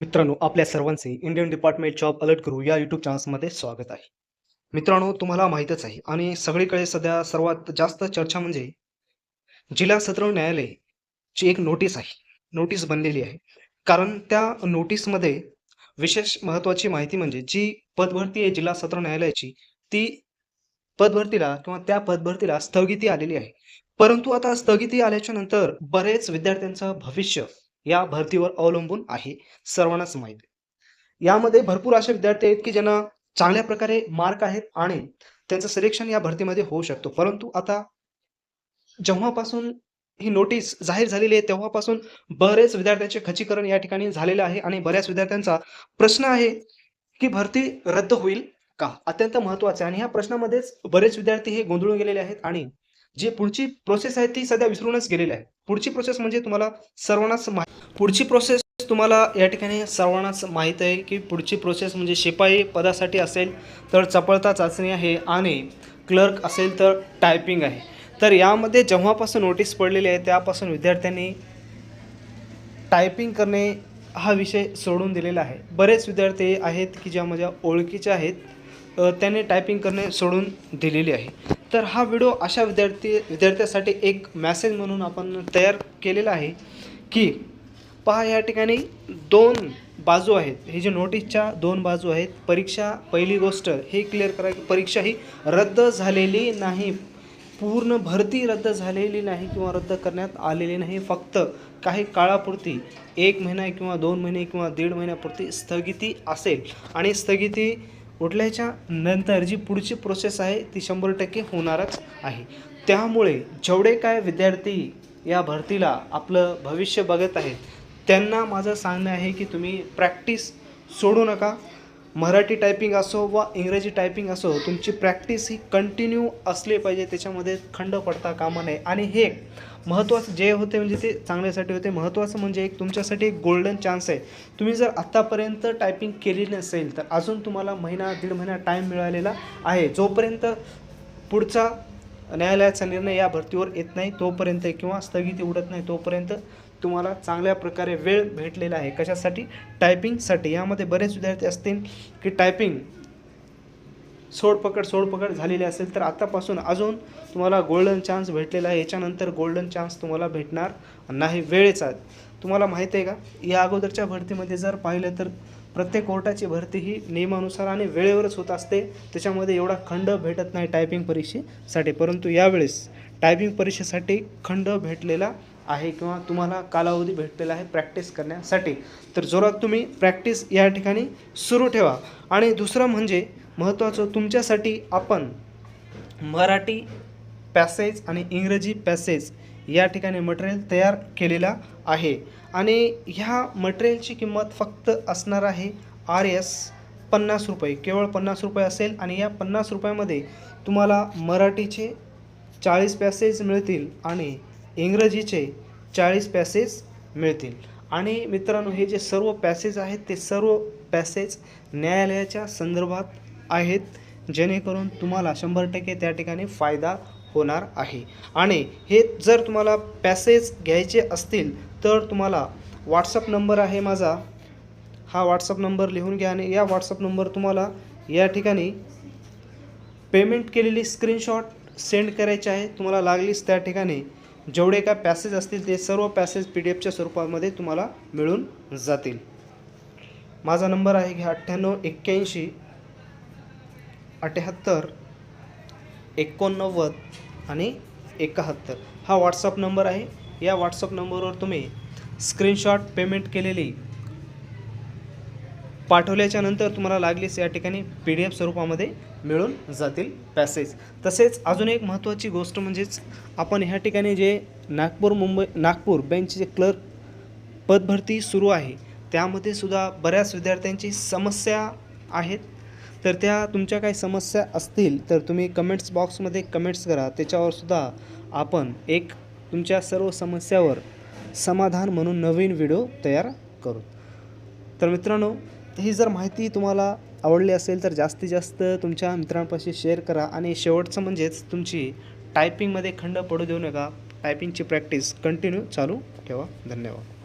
मित्रांनो आपल्या सर्वांचे इंडियन डिपार्टमेंट जॉब अलर्ट करू या यूट्यूब चॅनल्समध्ये स्वागत आहे. मित्रांनो तुम्हाला माहीतच आहे आणि सगळीकडे सध्या सर्वात जास्त चर्चा म्हणजे जिल्हा सत्र न्यायालयची एक नोटीस आहे. नोटीस बनलेली आहे. कारण त्या नोटीसमध्ये विशेष महत्त्वाची माहिती म्हणजे जी पदभरती आहे जिल्हा सत्र न्यायालयाची ती पदभरतीला किंवा त्या पदभरतीला स्थगिती आलेली आहे. परंतु आता स्थगिती आल्याच्यानंतर बरेच विद्यार्थ्यांचं भविष्य या भरतीवर अवलंबून आहे सर्वांनाच माहीत. यामध्ये भरपूर असे विद्यार्थी आहेत की ज्यांना चांगल्या प्रकारे मार्क आहेत आणि त्यांचं सिलेक्शन या भरतीमध्ये होऊ शकतो. परंतु आता जेव्हापासून ही नोटीस जाहीर झालेली आहे तेव्हापासून बरेच विद्यार्थ्यांचे खचीकरण या ठिकाणी झालेलं आहे आणि बऱ्याच विद्यार्थ्यांचा प्रश्न आहे की भरती रद्द होईल का? अत्यंत महत्वाचं आहे आणि ह्या प्रश्नामध्येच बरेच विद्यार्थी हे गोंधळून गेलेले आहेत आणि जी पुढची प्रोसेस आहे ती सध्या विसरूनच गेलेली आहे पुढची प्रोसेस म्हणजे तुम्हाला सर्वांनाच मा पुढची प्रोसेस तुम्हाला या ठिकाणी सर्वांनाच माहीत आहे की पुढची प्रोसेस म्हणजे शिपाई पदासाठी असेल तर चपळता चाचणी आहे आणि क्लर्क असेल तर टायपिंग आहे. तर यामध्ये जेव्हापासून नोटीस पडलेली आहे त्यापासून विद्यार्थ्यांनी टायपिंग करणे हा विषय सोडून दिलेला आहे. बरेच विद्यार्थी आहेत की ज्या माझ्या ओळखीचे आहेत त्यांनी टायपिंग करणे सोडून दिलेली आहे. तर हा व्हिडिओ अशा विद्यार्थी विद्यार्थ्यासाठी एक मॅसेज म्हणून आपण तयार केलेला आहे की पहा या ठिकाणी दोन बाजू आहेत. हे जे नोटीसच्या दोन बाजू आहेत परीक्षा पहिली गोष्ट हे क्लिअर करा की परीक्षा ही रद्द झालेली नाही. पूर्ण भरती रद्द झालेली नाही किंवा रद्द करण्यात आलेली नाही. फक्त काही काळापुरती एक महिना किंवा दोन महिने किंवा दीड महिन्यापुरती स्थगिती असेल. आणि स्थगिती उठल्याच्या नंतर जी पुढची प्रोसेस आहे ती शंभर टक्के होणारच आहे. त्यामुळे जेवढे काय विद्यार्थी या भरतीला आपलं भविष्य बघत आहेत त्यांना माझं सांगणं आहे की तुम्ही प्रॅक्टिस सोडू नका. मराठी टायपिंग असो वा इंग्रजी टायपिंग असो तुमची प्रॅक्टिस ही कंटिन्यू असली पाहिजे त्याच्यामध्ये खंड पडता कामा नये. आणि हे महत्त्वाचं जे होते म्हणजे ते चांगल्यासाठी होते. महत्त्वाचं म्हणजे एक तुमच्यासाठी एक गोल्डन चान्स आहे. तुम्ही जर आत्तापर्यंत टायपिंग केली नसेल तर अजून तुम्हाला महिना दीड महिना टाईम मिळालेला आहे. जोपर्यंत पुढचा न्यायालयाचा निर्णय या भरतीवर येत नाही तोपर्यंत किंवा स्थगिती उडत नाही तोपर्यंत तुम्हाला चांगल्या प्रकारे वेळ भेटलेला आहे. कशासाठी? टायपिंगसाठी यामध्ये बरेच विद्यार्थी असतील की टायपिंग सोडपकड सोडपकड झालेली असेल तर आतापासून अजून तुम्हाला गोल्डन चान्स भेटलेला आहे. याच्यानंतर गोल्डन चान्स तुम्हाला भेटणार नाही. वेळेचा. तुम्हाला माहीत आहे का? या अगोदरच्या भरतीमध्ये जर पाहिलं तर प्रत्येक कोर्टाची भरती ही नियमानुसार आणि वेळेवरच होत असते. त्याच्यामध्ये एवढा खंड भेटत नाही टायपिंग परीक्षेसाठी. परंतु यावेळेस टायपिंग परीक्षेसाठी खंड भेटलेला आहे किंवा तुम्हाला कालावधी भेटलेला आहे प्रॅक्टिस करण्यासाठी. तर जोरात तुम्ही प्रॅक्टिस या ठिकाणी सुरू ठेवा. आणि दुसरं म्हणजे महत्त्वाचं तुमच्यासाठी आपण मराठी पॅसेज आणि इंग्रजी पॅसेज या ठिकाणी मटेरियल तयार केलेला आहे. आणि ह्या मटेरियलची किंमत फक्त असणार आहे आर एस पन्नास रुपये. केवळ पन्नास रुपये असेल आणि या पन्नास रुपयामध्ये तुम्हाला मराठीचे चाळीस पॅसेज मिळतील आणि इंग्रजीचे चाळीस पॅसेज मिळतील. आणि मित्रांनो हे जे सर्व पॅसेज आहेत ते सर्व पॅसेज न्यायालयाच्या संदर्भात आहेत. जेणेकरून तुम्हाला शंभर टक्के त्या ठिकाणी फायदा होणार आहे. आणि हे जर तुम्हाला पॅसेज घ्यायचे असतील तर तुम्हाला व्हॉट्सअप नंबर आहे माझा. हा व्हॉट्सअप नंबर लिहून घ्या आणि या व्हॉट्सअप नंबर तुम्हाला या ठिकाणी पेमेंट केलेली स्क्रीनशॉट सेंड करायची आहे. तुम्हाला लागलीच त्या ठिकाणी. जेवढे काय पॅसेज असतील ते सर्व पॅसेज पी डी एफच्या स्वरूपामध्ये तुम्हाला मिळून जातील. माझा नंबर आहे घ्या अठ्ठ्याण्णव एक्क्याऐंशी अठ्याहत्तर एकोणनव्वद आणि एकाहत्तर. हा व्हॉट्सअप नंबर आहे. या व्हॉट्सअप नंबरवर तुम्ही स्क्रीनशॉट पेमेंट केलेली पाठवल्याच्यानंतर तुम्हाला लागलीच या ठिकाणी पी डी एफ स्वरूपामध्ये मिळून जातील पॅसेज तसेच अजून एक महत्त्वाची गोष्ट म्हणजेच आपण ह्या ठिकाणी जे नागपूर मुंबई नागपूर बँकचे जे क्लर्क पदभरती सुरू आहे त्यामध्ये सुद्धा बऱ्याच विद्यार्थ्यांची समस्या आहेत. तर त्या तुमच्या काही समस्या असतील तर तुम्ही कमेंट्स बॉक्समध्ये कमेंट्स करा. त्याच्यावर सुद्धा आपण एक तुमच्या सर्व समस्यावर समाधान म्हणून नवीन व्हिडिओ तयार करू. तर मित्रांनो ही जर माहिती तुम्हाला आवडली असेल तर जास्तीत जास्त तुमच्या मित्रांपाशी शेअर करा. आणि शेवटचं म्हणजेच तुमची टायपिंगमध्ये खंड पडू देऊ नका. टायपिंगची प्रॅक्टिस कंटिन्यू चालू ठेवा. धन्यवाद.